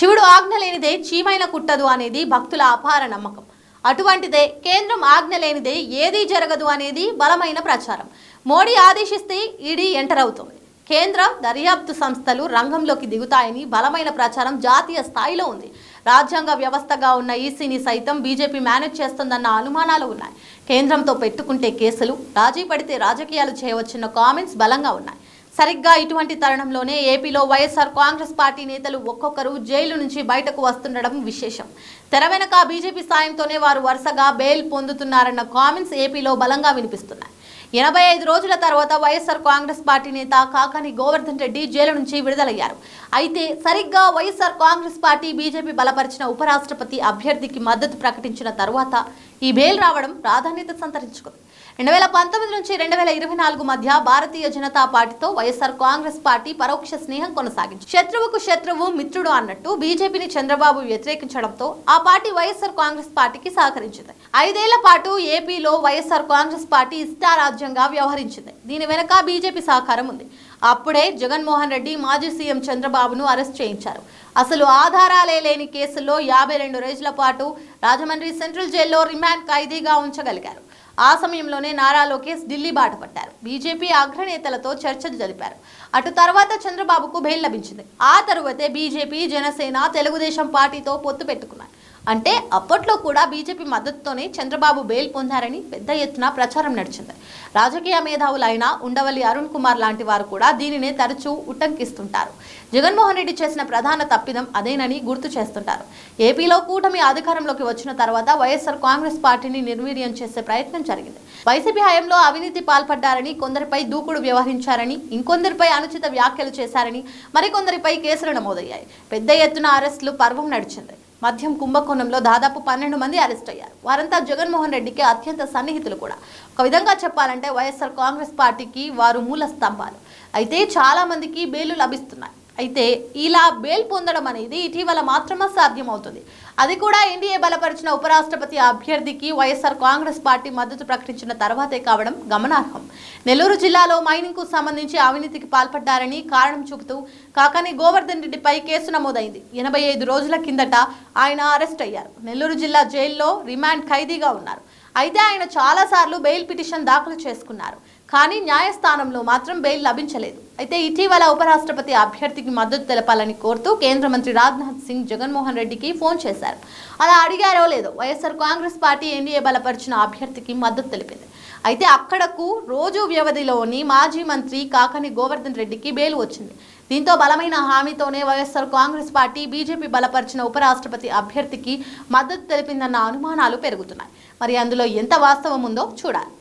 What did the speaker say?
శివుడు ఆజ్ఞ లేనిదే చీమైన కుట్టదు అనేది భక్తుల అపార నమ్మకం. అటువంటిదే కేంద్రం ఆజ్ఞ లేనిదే ఏదీ జరగదు అనేది బలమైన ప్రచారం. మోడీ ఆదేశిస్తే ఈడీ ఎంటర్ అవుతుంది. కేంద్ర దర్యాప్తు సంస్థలు రంగంలోకి దిగుతాయని బలమైన ప్రచారం జాతీయ స్థాయిలో ఉంది. రాజ్యాంగ వ్యవస్థగా ఉన్న ఈసీని సైతం బీజేపీ మేనేజ్ చేస్తుందన్న అనుమానాలు ఉన్నాయి. కేంద్రంతో పెట్టుకుంటే కేసులు రాజీ పడితే రాజకీయాలు చేయవచ్చున్న కామెంట్స్ బలంగా ఉన్నాయి. సరిగ్గా ఇటువంటి తరుణంలోనే ఏపీలో వైఎస్ఆర్ కాంగ్రెస్ పార్టీ నేతలు ఒక్కొక్కరు జైలు నుంచి బయటకు వస్తుండడం విశేషం. తెర వెనక బీజేపీ సాయంతోనే వారు వరుసగా బెయిల్ పొందుతున్నారన్న కామెంట్స్ ఏపీలో బలంగా వినిపిస్తున్నాయి. ఎనభై ఐదు రోజుల తర్వాత వైఎస్ఆర్ కాంగ్రెస్ పార్టీ నేత కాకాని గోవర్ధన్ రెడ్డి జైలు నుంచి విడుదలయ్యారు. అయితే సరిగ్గా వైఎస్ఆర్ కాంగ్రెస్ పార్టీ బీజేపీ బలపరిచిన ఉపరాష్ట్రపతి అభ్యర్థికి మద్దతు ప్రకటించిన తర్వాత ఈ బెయిల్ రావడం ప్రాధాన్యత సంతరించుకుంది. రెండు వేల పంతొమ్మిది నుంచి రెండు వేల ఇరవై నాలుగు మధ్య భారతీయ జనతా పార్టీతో వైఎస్ఆర్ కాంగ్రెస్ పార్టీ పరోక్ష స్నేహం కొనసాగింది. శత్రువుకు శత్రువు మిత్రుడు అన్నట్టు బీజేపీని చంద్రబాబు వ్యతిరేకించడంతో ఆ పార్టీ వైఎస్ఆర్ కాంగ్రెస్ పార్టీకి సహకరించింది. ఐదేళ్ళ పాటు ఏపీలో వైఎస్ఆర్ కాంగ్రెస్ పార్టీ ఇష్టారాజ్యంగా వ్యవహరించింది. దీని వెనక బీజేపీ సహకారం ఉంది. అప్పుడే జగన్మోహన్ రెడ్డి మాజీ సీఎం చంద్రబాబును అరెస్ట్ చేయించారు. అసలు ఆధారాలే లేని కేసుల్లో యాభై రెండు రోజుల పాటు రాజమండ్రి సెంట్రల్ జైల్లో రిమాండ్ ఖైదీగా ఉంచగలిగారు. ఆ సమయంలోనే నారా లోకేష్ ఢిల్లీ బాట పట్టారు. బీజేపీ అగ్రనేతలతో చర్చలు జరిపారు. అటు తర్వాత చంద్రబాబుకు బెయిల్ లభించింది. ఆ తరువాతే బీజేపీ జనసేన తెలుగుదేశం పార్టీతో పొత్తు పెట్టుకున్నారు. అంటే అప్పట్లో కూడా బీజేపీ మద్దతుతోనే చంద్రబాబు బెయిల్ పొందారని పెద్ద ఎత్తున ప్రచారం నడిచింది. రాజకీయ మేధావులైన ఉండవల్లి అరుణ్ కుమార్ లాంటి వారు కూడా దీనినే తరచూ ఉటంకిస్తుంటారు. జగన్మోహన్ రెడ్డి చేసిన ప్రధాన తప్పిదం అదేనని గుర్తు చేస్తుంటారు. ఏపీలో కూటమి అధికారంలోకి వచ్చిన తర్వాత వైఎస్ఆర్ కాంగ్రెస్ పార్టీని నిర్వీర్యం చేసే ప్రయత్నం జరిగింది. వైసీపీ హయాంలో అవినీతి పాల్పడ్డారని కొందరిపై దూకుడు వ్యవహరించారని ఇంకొందరిపై అనుచిత వ్యాఖ్యలు చేశారని మరికొందరిపై కేసులు నమోదయ్యాయి. పెద్ద ఎత్తున అరెస్టులు పర్వం నడిచింది. మద్యం కుంభకోణంలో దాదాపు పన్నెండు మంది అరెస్ట్ అయ్యారు. వారంతా జగన్మోహన్ రెడ్డికి అత్యంత సన్నిహితులు కూడా. ఒక విధంగా చెప్పాలంటే వైఎస్ఆర్ కాంగ్రెస్ పార్టీకి వారు మూల స్తంభాలు. అయితే చాలా మందికి బెయిలు లభిస్తున్నాయి. అయితే ఇలా బెయిల్ పొందడం అనేది ఇటీవల మాత్రమే సాధ్యమవుతుంది. అది కూడా ఎన్డీఏ బలపరిచిన ఉపరాష్ట్రపతి అభ్యర్థికి వైఎస్ఆర్ కాంగ్రెస్ పార్టీ మద్దతు ప్రకటించిన తర్వాతే కావడం గమనార్హం. నెల్లూరు జిల్లాలో మైనింగ్కు సంబంధించి అవినీతికి పాల్పడ్డారని కారణం చూపుతూ కాకాని గోవర్ధన్ రెడ్డిపై కేసు నమోదైంది. ఎనభై ఐదు రోజుల కిందట ఆయన అరెస్ట్ అయ్యారు. నెల్లూరు జిల్లా జైల్లో రిమాండ్ ఖైదీగా ఉన్నారు. అయితే ఆయన చాలాసార్లు బెయిల్ పిటిషన్ దాఖలు చేసుకున్నారు. కానీ న్యాయస్థానంలో మాత్రం బెయిల్ లభించలేదు. అయితే ఇటీవల ఉపరాష్ట్రపతి అభ్యర్థికి మద్దతు తెలపాలని కోరుతూ కేంద్ర మంత్రి రాజ్నాథ్ సింగ్ జగన్మోహన్ రెడ్డికి ఫోన్ చేశారు. అలా అడిగారో లేదో వైఎస్ఆర్ కాంగ్రెస్ పార్టీ ఎన్డీఏ బలపరిచిన అభ్యర్థికి మద్దతు తెలిపింది. అయితే అక్కడకు రోజు వ్యవధిలోని మాజీ మంత్రి కాకని గోవర్ధన్ రెడ్డికి బెయిల్ వచ్చింది. దీంతో బలమైన హామీతోనే వైఎస్ఆర్ కాంగ్రెస్ పార్టీ బీజేపీ బలపరిచిన ఉపరాష్ట్రపతి అభ్యర్థికి మద్దతు తెలిపిందన్న అనుమానాలు పెరుగుతున్నాయి. మరి అందులో ఎంత వాస్తవం ఉందో చూడాలి.